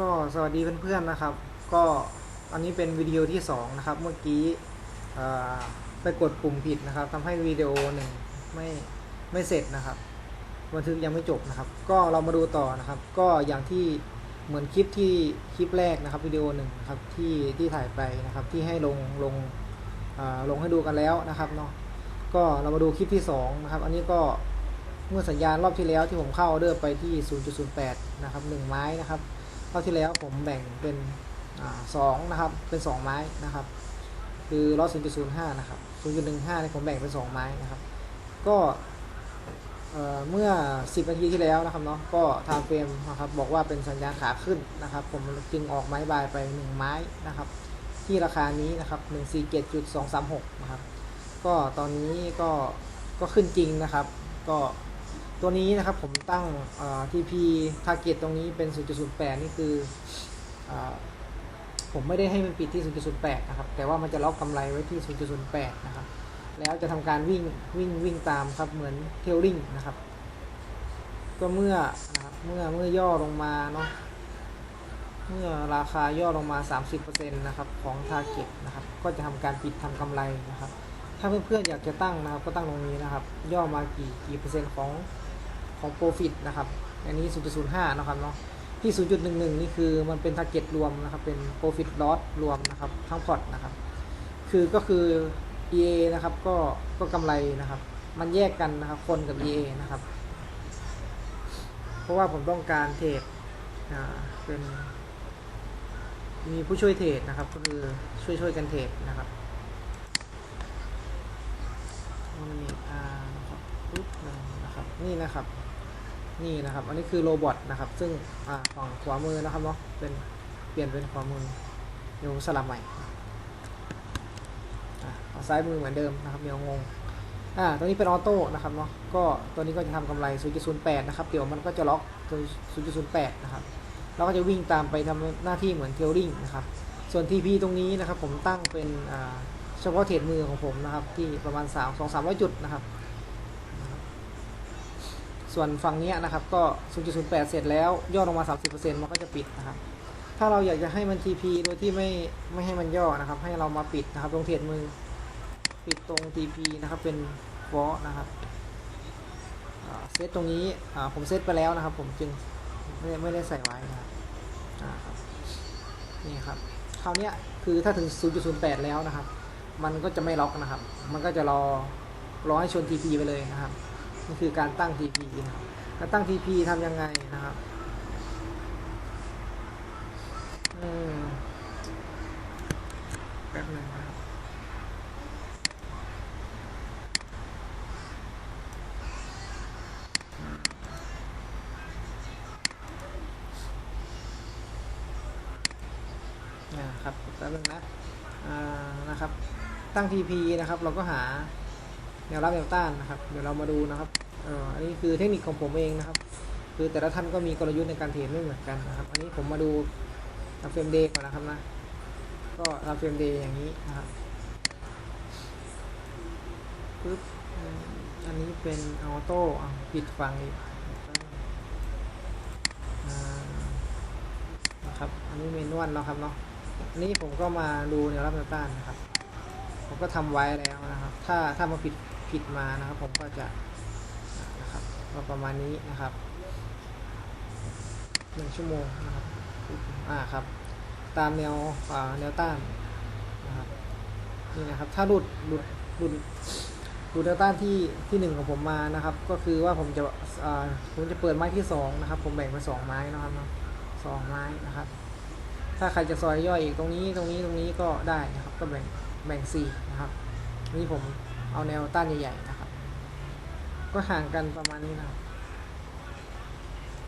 ก็สวัสดีเพื่อนๆนะครับ ก็อันนี้เป็นวิดีโอที่ 2 นะครับ เมื่อกี้ไปกดปุ่มผิดนะครับทำให้วิดีโอหนึ่งไม่ไม่เสร็จนะครับบันทึกยังไม่จบนะครับ ก็เรามาดูต่อนะครับ ก็อย่างที่เหมือนคลิปที่คลิปแรกนะครับวิดีโอหนึ่งนะครับที่ที่ถ่ายไปนะครับที่ให้ลงลงลงให้ดูกันแล้วนะครับเนาะก็เรามาดูคลิปที่สองนะครับอันนี้ก็เมื่อสัญญาณรอบที่แล้วที่ผมเข้าออเดอร์ไปที่ 0.08 นะครับ1ไม้นะครับ รอบที่แล้วผมแบ่งเป็นอสองนะครับ เป็น2ไม้นะครับ คือรอบ0.05นะครับ0.15เนี่ยผมแบ่งเป็น2ไม้นะครับ ก็เเมื่อ 10นาทีที่แล้วนะครับเนาะก็ทางเฟรมนะครับบอกว่าเป็นสัญญาณขาขึ้นนะครับ ผมจึงออกไม้บายไป 1 ไม้นะครับ ที่ราคานี้นะครับ147.236นะครับ ก็ตอนนี้ก็ก็ขึ้นจริงนะครับ ก็ ตัวนี้นะครับผมตั้งเอ่อ TP target ตรงนี้เป็น 0.08 นี่คือออผมไม่ได้ให้มันปิดที่ 0.08 นะครับ แต่ว่ามันจะล็อกกำไรไว้ที่ 0.08 นะครับ แล้วจะทำการวิ่งวิ่งวิ่งตามครับ เหมือนเทลลิงนะครับ ก็เมื่อนะครับเมื่อเมื่อย่อลงมาเนาะ เมื่อราคาย่อลงมา 30%นะครับของ target นะครับ ก็จะทำการปิดทำกำไรนะครับถ้าเพื่อนๆอยากจะตั้งนะครับก็ตั้งตรงนี้นะครับ ย่อมากี่กี่เปอร์เซ็นต์ของ ของ profit นะครับ อันนี้ 0.05 นะครับเนาะ ที่ 0.11 นี่คือมันเป็น target รวมนะครับ เป็น profit loss รวมนะครับ ทั้งพอร์ตนะครับ คือก็คือ EA นะครับ ก็ ก็กำไรนะครับ มันแยกกันนะครับ คนกับ EA นะครับ เพราะว่าผมต้องการเทรดเป็น มีผู้ช่วยเทรดนะครับ ก็คือช่วยช่วยกันเทรดนะครับนี่อ่านะครับปุ๊บหนึ่งนะครับ นี่นะครับ นี่นะครับ อันนี้คือโรบอทนะครับ ซึ่งอ่าฝั่งขวามือนะครับเนาะ เป็นเปลี่ยนเป็นขวามือเดี๋ยวสลับใหม่อะเอาซ้ายมือเหมือนเดิมนะครับเดี๋ยวงง อ่า ตัวนี้เป็นออโต้นะครับเนาะ ก็ตัวนี้ก็จะทำกำไร 0.08 นะครับ เดี๋ยวมันก็จะล็อกตัว 0.08 นะครับ เราก็จะวิ่งตามไปทำหน้าที่เหมือนเทลลิงนะครับ ส่วน TP ตรงนี้นะครับ ผมตั้งเป็นเฉพาะเทรดมือของผมนะครับ ที่ประมาณ3 2 3 0 0 จุดนะครับ ส่วนฝั่งนี้นะครับก็ 0.08 เสร็จแล้วย่อลงมา 30%มันก็จะปิดนะครับ ถ้าเราอยากจะให้มัน TP โดยที่ไม่ไม่ให้มันย่อนะครับ ให้เรามาปิดนะครับตรงเทรดมือ ปิดตรง TP นะครับเป็นฟอนะครับเซตตรงนี้ผมเซตไปแล้วนะครับ ผมจึงไม่ได้ไม่ได้ใส่ไว้นะครับนี่ครับคราวนี้คือถ้าถึง 0.08 แล้วนะครับ มันก็จะไม่ล็อกนะครับ มันก็จะรอรอให้ชน TP ไปเลยนะครับ นี่คือการตั้ง TP นะครับการตั้ง TP ทำยังไงนะครับอืมแป๊บหนึงนะครับนะครับแป๊บนึงนะ อ่า นะครับ ตั้ง TP นะครับ เราก็หา แนวรับแนวต้านนะครับเดี๋ยวเรามาดูนะครับอันนี้คือเทคนิคของผมเองนะครับ คือแต่ละท่านก็มีกลยุทธ์ในการเทรดไม่เหมือนกันนะครับ อันนี้ผมมาดูทำเฟรมเดย์ก่อนนะครับนะก็ทำเฟรมเดย์อย่างนี้นะครับปึ๊บอันนี้เป็นออโต้ปิดฟังอีกนะครับอันนี้เมนวลเนาะครับเนาะอันนี้ผมก็มาดูแนวรับแนวต้านนะครับ ผมก็ทำไว้แล้วนะครับ ถ้าถ้ามาผิด ผิดมานะครับ ผมก็จะนะครับก็ประมาณนี้นะครับหนึ่งชั่วโมงนะครับอ่าครับ ตามแนวอ่าแนวต้านนะครับนี่นะครับถ้าหลุดหลุดหลุดหลุดแนวต้านที่ที่หนึ่งของผมมานะครับ ก็คือว่าผมจะอ่าผมจะเปิดไม้ที่สองนะครับ ผมแบ่งเป็นสองไม้นะครับสองไม้นะครับ ถ้าใครจะซอยย่อยอีกตรงนี้ตรงนี้ตรงนี้ก็ได้นะครับ ก็แบ่งแบ่งสี่นะครับนี่ผม เอาแนวต้านใหญ่ๆนะครับ ก็ห่างกันประมาณนี้นะครับ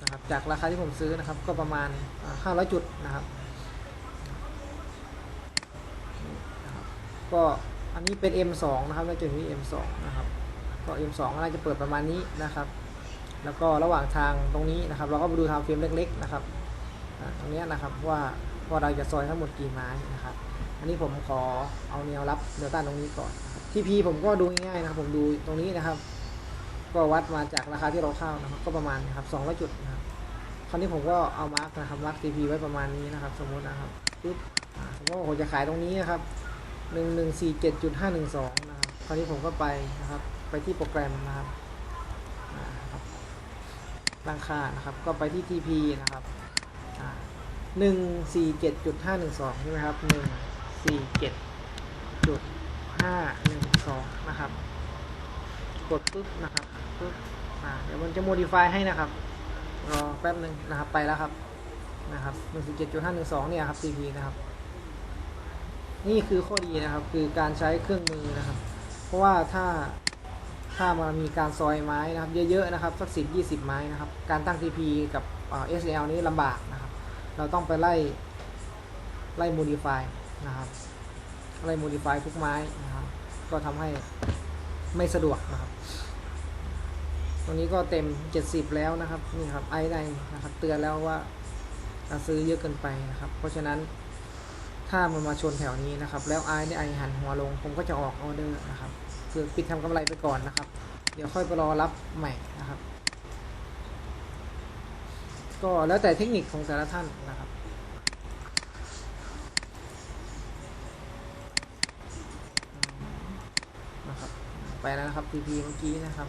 นะครับ จากราคาที่ผมซื้อนะครับ ก็ประมาณห้าร้อยจุดนะครับ ก็อันนี้เป็น M2 นะครับในจุดนี้ M2 นะครับ ก็ M2 น่าจะเปิดประมาณนี้นะครับ แล้วก็ระหว่างทางตรงนี้นะครับ เราก็ไปดูทางเฟรมเล็กๆนะครับตรงนี้นะครับว่าว่าเราจะซอยทั้งหมดกี่ไม้นะครับ อันนี้ผมขอเอาแนวรับแนวต้านตรงนี้ก่อน ทีพีผมก็ดูง่ายๆนะครับ ผมดูตรงนี้นะครับ ก็วัดมาจากราคาที่เราเข้านะครับ ก็ประมาณนะครับ200จุดนะครับคราวนี้ผมก็เอามาร์กนะครับมาร์ก TP ไว้ประมาณนี้นะครับ สมมตินะครับปึ๊บอ่าสมมติว่าผมจะขายตรงนี้นะครับหนึ่งหนึ่งสี่เจ็ดจุดห้าหนึ่งสองนะครับคราวนี้ผมก็ไปนะครับ ไปที่โปรแกรมนะครับอ่าครับตั้งค่านะครับ ก็ไปที่ TP นะครับหนึ่งสี่เจ็ดจุดห้าหนึ่งสองใช่ไหมครับหนึ่งสี่เจ็ดจุดห้าห นะครับ กดปุ๊บนะครับปุ๊บอ่าเดี๋ยวมันจะ modify ให้นะครับรอแป๊บหนึ่งนะครับไปแล้วครับนะครับหนึ่งสิบเจ็ดจุดห้าหนึ่งสองเนี่ยครับ CP นะครับ นี่คือข้อดีนะครับ คือการใช้เครื่องมือนะครับ เพราะว่าถ้าถ้ามันมีการซอยไม้นะครับ เยอะๆนะครับสักสิบยี่สิบไม้นะครับ การตั้ง TP กับเอ่อ SL นี้ลำบากนะครับ เราต้องไปไล่ไล่ modify นะครับไล่ modify ทุกไม้ ก็ทำให้ไม่สะดวกนะครับตรงนี้ก็เต็ม 70 แล้วนะครับนี่ครับไอไนนะครับ เตือนแล้วว่าซื้อเยอะเกินไปนะครับ เพราะฉะนั้นถ้ามันมาชนแถวนี้นะครับ แล้วไอได้ไอหันหัวลง ผมก็จะออกออเดอร์นะครับคือปิดทำกำไรไปก่อนนะครับ เดี๋ยวค่อยไปรอรับใหม่นะครับ ก็แล้วแต่เทคนิคของแต่ละท่านนะครับ ไปแล้วนะครับ TP เมื่อกี้นะครับ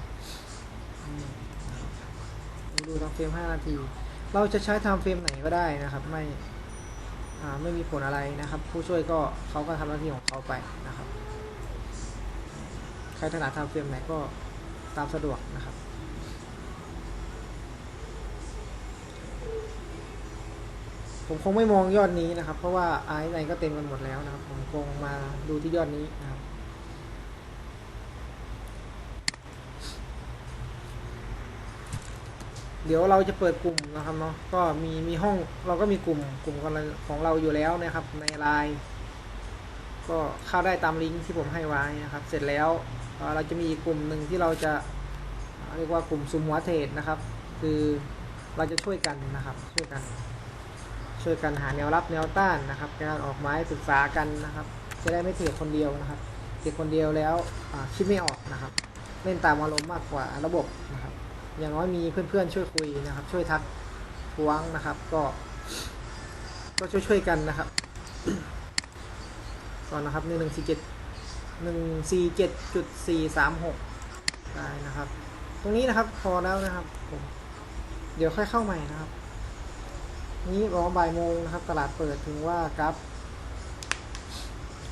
ดูทำเฟรม5นาที เราจะใช้ทำเฟรมไหนก็ได้นะครับ ไม่ไม่มีผลอะไรนะครับ ผู้ช่วยก็เขาก็ทำหน้าที่ของเขาไปนะครับ ใครถนัดทำเฟรมไหนก็ตามสะดวกนะครับผมคงไม่มองยอดนี้นะครับ เพราะว่าไอซ์ไหนก็เต็มกันหมดแล้วนะครับ ผมคงมาดูที่ยอดนี้นะครับ เดี๋ยวเราจะเปิดกลุ่มนะครับเนาะก็มีมีห้องเราก็มีกลุ่มกลุ่มของเราอยู่แล้วนะครับ ในไลน์ก็เข้าได้ตามลิงก์ที่ผมให้ไว้นะครับ เสร็จแล้วเราจะมีกลุ่มหนึ่งที่เราจะเรียกว่ากลุ่มซุมหัวเทรดนะครับ คือเราจะช่วยกันนะครับช่วยกัน ช่วยกันหาแนวรับแนวต้านนะครับการออกไม้ปรึกษากันนะครับ จะได้ไม่เทรดคนเดียวนะครับเทรดคนเดียวแล้วคิดไม่ออกนะครับ เล่นตามอารมณ์มากกว่าระบบนะครับ อย่างน้อยมีเพื่อนๆช่วยคุยนะครับ ช่วยทักท้วงนะครับ ก็ ก็ช่วยช่วยๆกันนะครับก่อนนะครับหนึ่งหนึ่งสี่เจ็ดหนึ่งสี่เจ็ดจุดสี่สามหกได้นะครับ ตรงนี้นะครับพอแล้วนะครับผมเดี๋ยวค่อยเข้าใหม่นะครับ นี้รอบ่ายโมงนะครับ ตลาดเปิดถึงว่ากราฟ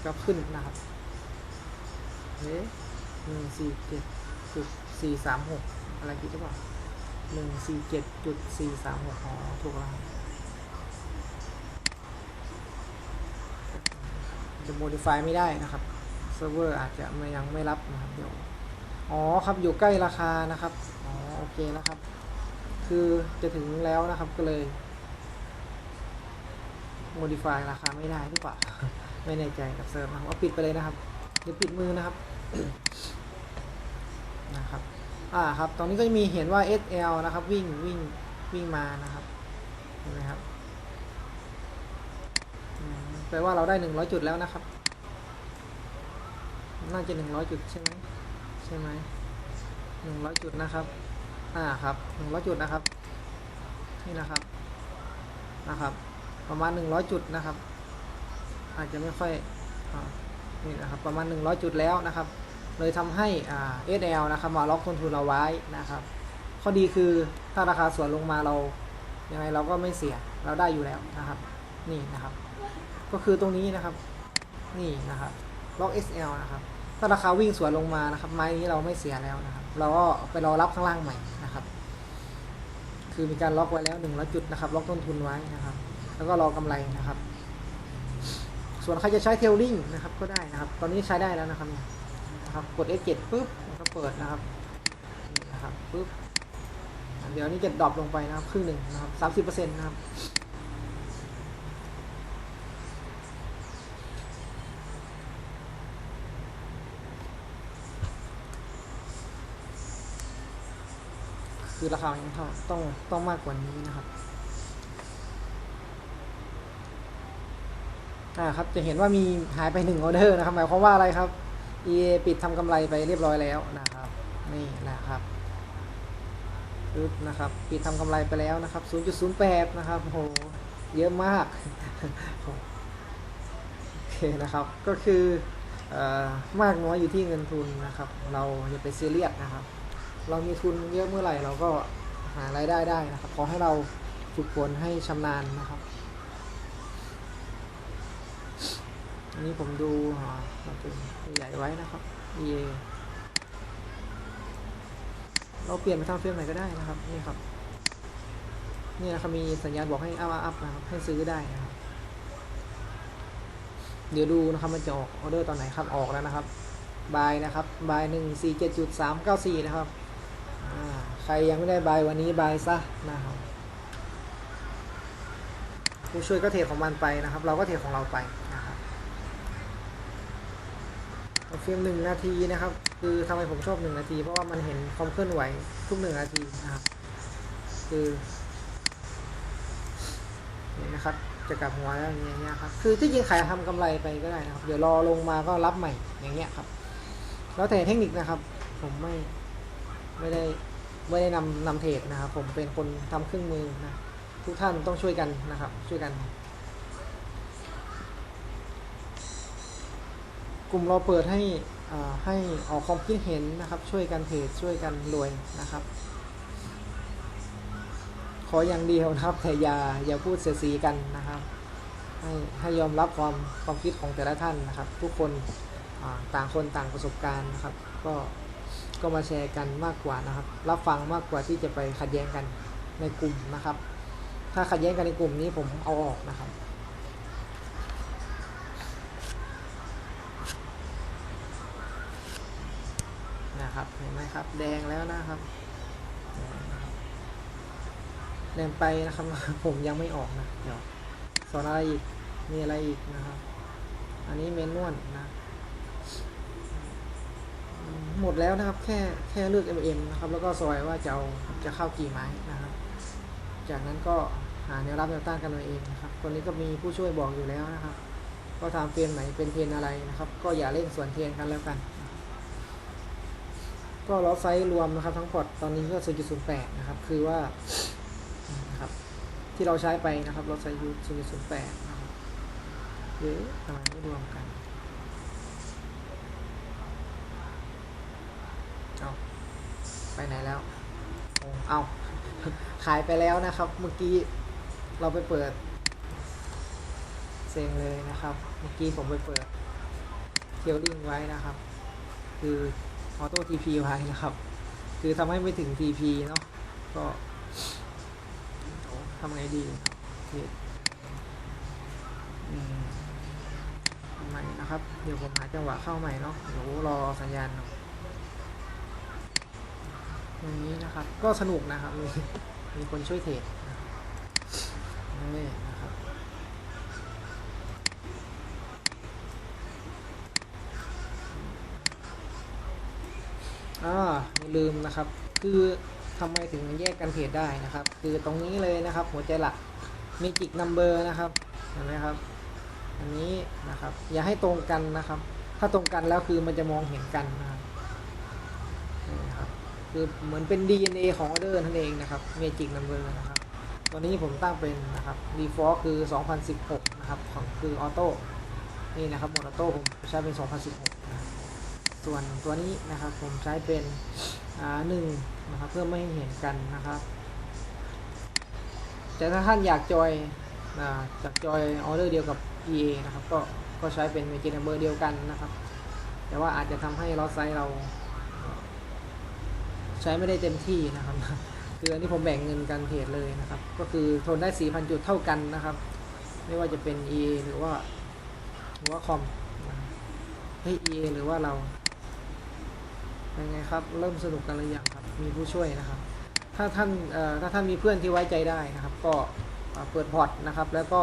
กราฟขึ้นนะครับเฮ้หนึ่งสี่เจ็ดจุดสี่สามหก อะไรผิดหรือเปล่าหนึ่งสี่เจ็ดจุดสี่สามหกอ๋อถูกแล้วครับจะ modify ไม่ได้นะครับเซิร์ฟเวอร์อาจจะไม่ยังไม่รับนะครับเดี๋ยวอ๋อครับอยู่ใกล้ราคานะครับอ๋อโอเคแล้วครับ คือจะถึงแล้วนะครับก็เลย modify ราคาไม่ได้หรือเปล่าไม่แน่ใจกับเซิร์ฟนะครับว่าปิดไปเลยนะครับเดี๋ยวปิดมือนะครับนะครับ อ่าครับตรงนี้ก็จะมีเห็นว่า SL นะครับ วิ่งวิ่งวิ่งมานะครับเห็นไหมครับแปลว่าเราได้ 100 จุดแล้วนะครับ น่าจะ 100 จุดใช่ไหมใช่ไหม100จุดนะครับ อ่าครับ100จุดนะครับ นี่นะครับ นะครับ ประมาณ100จุดนะครับ อาจจะไม่ค่อยอนี่นะครับ ประมาณ100จุดแล้วนะครับ เลยทำให้อ่า SL นะครับมาล็อกต้นทุนเราไว้นะครับ ข้อดีคือถ้าราคาสวนลงมาเรายังไงเราก็ไม่เสียเราได้อยู่แล้วนะครับ นี่นะครับ ก็คือตรงนี้นะครับ นี่นะครับล็อก SL นะครับ ถ้าราคาวิ่งสวนลงมานะครับ ไม้นี้เราไม่เสียแล้วนะครับ เราก็ไปรอรับข้างล่างใหม่นะครับ คือมีการล็อกไว้แล้วหนึ่งร้อยจุดนะครับล็อกต้นทุนไว้นะครับ แล้วก็รอกำไรนะครับ ส่วนใครจะใช้เทลลิงนะครับก็ได้นะครับ ตอนนี้ใช้ได้แล้วนะครับเนี่ย นะครับ กด F7 ปุ๊บแล้วก็เปิดนะครับนี่นะครับปุ๊บเดี๋ยวนี้จะดรอปลงไปนะครับครึ่งหนึ่งนะครับสามสิบเปอร์เซ็นต์นะครับคือราคายังเท่าต้องต้องมากกว่านี้นะครับ อ่าครับ จะเห็นว่ามีหายไปหนึ่งออเดอร์นะครับ หมายความว่าอะไรครับ EA ปิดทำกำไรไปเรียบร้อยแล้วนะครับ นี่นะครับปึ๊บนะครับ ปิดทำกำไรไปแล้วนะครับ 0.08 นะครับโหเยอะมาก โอเคนะครับ ก็คือเออมากน้อยอยู่ที่เงินทุนนะครับ เราอย่าไปซีเรียสนะครับ เรามีทุนเยอะเมื่อไหร่เราก็หารายได้ได้นะครับ ขอให้เราฝึกฝนให้ชำนาญนะครับ อันนี้ผมดูอ่าเราเป็นใหญ่ไว้นะครับ EA เราเปลี่ยนไปทำเฟรมไหนก็ได้นะครับ นี่ครับ นี่นะครับมีสัญญาณบอกให้อัพอัพนะครับ ให้ซื้อได้นะครับ เดี๋ยวดูนะครับมันจะออกออเดอร์ตอนไหนครับ ออกแล้วนะครับบายนะครับบายหนึ่งสี่เจ็ดจุดสามเก้าสี่นะครับ ใครยังไม่ได้บายวันนี้บายซะนะครับ ผู้ช่วยก็เทรดของมันไปนะครับ เราก็เทรดของเราไปนะครับ เฟรมหนึ่งนาทีนะครับ คือทำไมผมชอบหนึ่งนาที เพราะว่ามันเห็นความเคลื่อนไหวทุกหนึ่งนาทีนะครับ คือนี่นะครับ จะกลับหัวแล้วอย่างเงี้ยครับ คือที่จริงขายทำกำไรไปก็ได้นะครับ เดี๋ยวรอลงมาก็รับใหม่อย่างเงี้ยครับ แล้วแต่เทคนิคนะครับ ผมไม่ไม่ได้ไม่ได้นำนำเทรดนะครับ ผมเป็นคนทำเครื่องมือนะทุกท่านต้องช่วยกันนะครับ ช่วยกัน กลุ่มเราเปิดให้ให้ออกความคิดเห็นนะครับ ช่วยกันเทรดช่วยกันรวยนะครับ ขออย่างเดียวนะครับแต่อย่าอย่าพูดเสียสีกันนะครับ ให้ให้ยอมรับความความคิดของแต่ละท่านนะครับ ทุกคนต่างคนต่างประสบการณ์นะครับ ก็ก็มาแชร์กันมากกว่านะครับ รับฟังมากกว่าที่จะไปขัดแย้งกันในกลุ่มนะครับ ถ้าขัดแย้งกันในกลุ่มนี้ผมเอาออกนะครับ นะครับเห็นไหมครับ แดงแล้วนะครับแดงนไปนะครับ ผมยังไม่ออกนะเดี๋ยวสอนอะไรอีกมีอะไรอีกนะครับ อันนี้เมนนวลนะ หมดแล้วนะครับ แค่แค่เลือก MM นะครับ แล้วก็ซอยว่าจะเอาจะเข้ากี่ไม้นะครับ จากนั้นก็หาแนวรับแนวต้านกันเอาเองนะครับคนนี้ก็มีผู้ช่วยบอกอยู่แล้วนะครับ ก็ทำเทรนไหนเป็นเทรนอะไรนะครับ ก็อย่าเล่นส่วนเทรนกันแล้วกัน ก็ลอไซส์รวมนะครับทั้งพอร์ตตอนนี้ก็ 0.08 นะครับ คือว่านะครับที่เราใช้ไปนะครับลอไซส์ยู0.08 นะครับหรือทำไมไม่รวมกันเอาไปไหนแล้วเอาขายไปแล้วนะครับ เมื่อกี้เราไปเปิดเซ็งเลยนะครับ เมื่อกี้ผมไปเปิดเทียวดิ้งไว้นะครับ คือ ออโต้ TP ไว้นะครับ คือทำให้ไม่ถึง TP เนาะก็ทำไงดีครับที่อืมทำไมนะครับ เดี๋ยวผมหาจังหวะเข้าใหม่เนาะเดี๋ยวรอสัญญาณเนาะอย่างนี้นะครับ ก็สนุกนะครับ มีมีคนช่วยเทรดนะครับนี่นะครับ อ่าอย่าลืมนะครับ คือทำไมถึงแยกกันเทรดได้นะครับ คือตรงนี้เลยนะครับ หัวใจหลักมีจิกนัมเบอร์นะครับเห็นไหมครับ อันนี้นะครับ อย่าให้ตรงกันนะครับ ถ้าตรงกันแล้วคือมันจะมองเห็นกันนะครับนี่ครับคือเหมือนเป็น DNA ของออเดอร์นั่นเองนะครับเมจิกนัมเบอร์นะครับตัวนี้ผมตั้งเป็นนะครับ default คือ 2016 นะครับ ของคือออโต้นี่นะครับโหมดออโต้ผมใช้เป็น 2016นะครับ ส่วนตัวนี้นะครับผมใช้เป็นหนึ่งนะครับเพื่อไม่ให้เห็นกันนะครับแต่ถ้าท่านอยากจอยจากจอยออเดอร์เดียวกับ EA นะครับก็ก็ใช้เป็นเมจินัมเบอร์เดียวกันนะครับ แต่ว่าอาจจะทำให้ลอสไซส์เรา ใช้ไม่ได้เต็มที่นะครับคืออันนี้ผมแบ่งเงินกันเทรดเลยนะครับ ก็คือทนได้ 4,000 จุดเท่ากันนะครับ ไม่ว่าจะเป็น EA หรือว่าหรือว่าคอมเฮ้ย EA หรือว่าเรา เป็นไงครับ เริ่มสนุกกันหรือยังครับ มีผู้ช่วยนะครับ ถ้าท่านถ้าท่านมีเพื่อนที่ไว้ใจได้นะครับ ก็เปิดพอร์ตนะครับ แล้วก็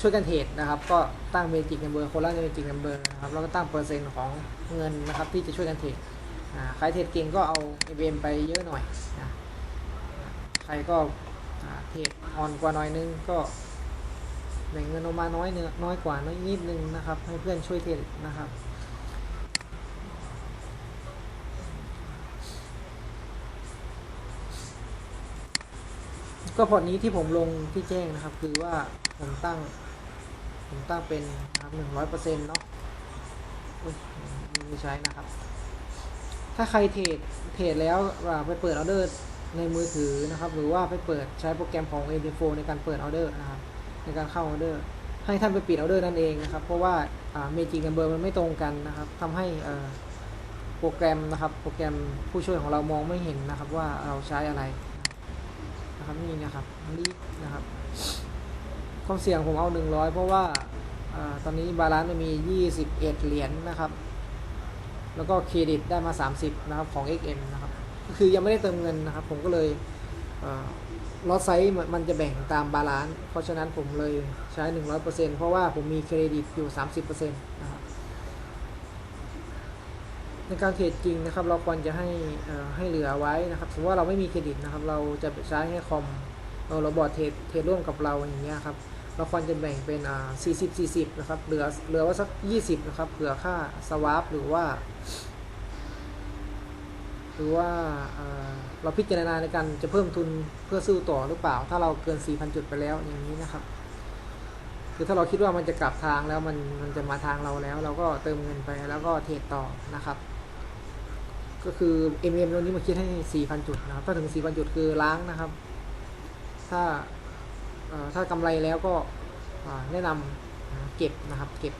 ช่วยกันเทรดนะครับ ก็ตั้งเมจิกนัมเบอร์คนละเมจิกนัมเบอร์นะครับ แล้วก็ตั้งเปอร์เซ็นต์ของเงินนะครับ ที่จะช่วยกันเทรดใครเทรดเก่งก็เอา m ไปเยอะหน่อยนะใครก็เทรดอ่อนกว่าน่อยนึงก็แบ่งเงินออกมาน้อยเนื้อน้อยกว่าน้อยนิดนึงนะครับ ให้เพื่อนช่วยเทรดนะครับ ก็พอร์ตนี้ที่ผมลงที่แจ้งนะครับ คือว่าผมตั้ง ผมตั้งเป็นนะครับหนึ่งร้อยเปอร์เซ็นต์เนาะไม่ใช้นะครับ ถ้าใครเทรดเทรดแล้วไปเปิดออเดอร์ในมือถือนะครับ หรือว่าไปเปิดใช้โปรแกรมของ a d 4ในการเปิดออเดอร์นะครับในการเข้าออเดอร์ให้ท่านไปปิดออเดอร์นั่นเองนะครับ เพราะว่าเมจิกนัมเบอร์มันไม่ตรงกันนะครับทำให้อ่อโปรแกรมนะครับ โปรแกรมผู้ช่วยของเรามองไม่เห็นนะครับว่าเราใช้อะไร นะครับนี่นะครับนี่นะครับความเสี่ยงผมเอา100เพราะว่าอตอนนี้บาลานซ์มันมี21เหรียญนะครับ แล้วก็เครดิตได้มา30นะครับของ XM นะครับก็คือยังไม่ได้เติมเงินนะครับ ผมก็เลยลอตไซส์มันจะแบ่งตามบาลานซ์เพราะฉะนั้นผมเลยใช้100%เพราะว่าผมมีเครดิตอยู่30%นะครับ ในการเทรดจริงนะครับ เราควรจะให้ให้เหลือไว้นะครับสมมติว่าเราไม่มีเครดิตนะครับ เราจะใช้ให้คอมเราบอร์ดเทรดเทรดร่วมกับเราอย่างเงี้ยครับเราควรจะแบ่งเป็นอ่า40 40 นะครับ เหลือเหลือว่าสัก 20 นะครับ เผื่อค่าสวาปหรือว่า หรือว่าเราพิจารณาในการจะเพิ่มทุนเพื่อสู้ต่อหรือเปล่า ถ้าเราเกิน 4,000 จุดไปแล้วอย่างนี้นะครับ คือถ้าเราคิดว่ามันจะกลับทางแล้วมันมันจะมาทางเราแล้ว เราก็เติมเงินไปแล้วก็เทรดต่อนะครับ ก็คือ MM ตัวนี้มาคิดให้ 4,000 จุดนะครับ ถ้าถึง 4,000 จุดคือล้างนะครับ ถ้าถ้ากำไรแล้วก็แนะนำเก็บนะครับเก็บ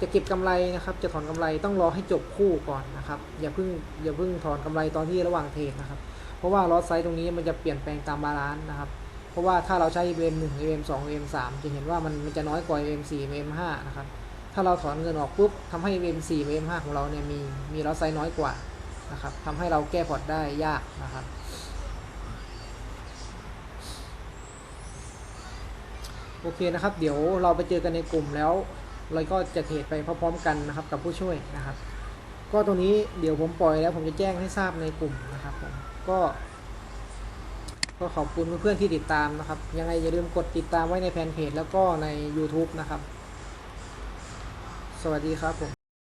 จะเก็บกำไรนะครับ จะถอนกำไรต้องรอให้จบคู่ก่อนนะครับ อย่าเพิ่งอย่าเพิ่งถอนกำไรตอนที่ระหว่างเทรดนะครับ เพราะว่าลอสไซส์ตรงนี้มันจะเปลี่ยนแปลงตามบาลานซ์นะครับ เพราะว่าถ้าเราใช้ EM 1 EM 2 EM 3จะเห็นว่ามันมันจะน้อยกว่า EM 4 EM 5นะครับถ้าเราถอนเงินออกปุ๊บทำให้ EM 4 EM 5ของเราเนี่ยมีมีลอสไซส์น้อยกว่า นะครับทำให้เราแก้พอร์ตได้ยากนะครับ โอเคนะครับ เดี๋ยวเราไปเจอกันในกลุ่มแล้ว เราก็จะเทรดไปพร้อมๆกันนะครับกับผู้ช่วยนะครับ ก็ตรงนี้เดี๋ยวผมปล่อยแล้วผมจะแจ้งให้ทราบในกลุ่มนะครับผมก็ก็ขอบคุณเพื่อนๆที่ติดตามนะครับ ยังไงอย่าลืมกดติดตามไว้ในแฟนเพจแล้วก็ใน YouTube นะครับ สวัสดีครับผม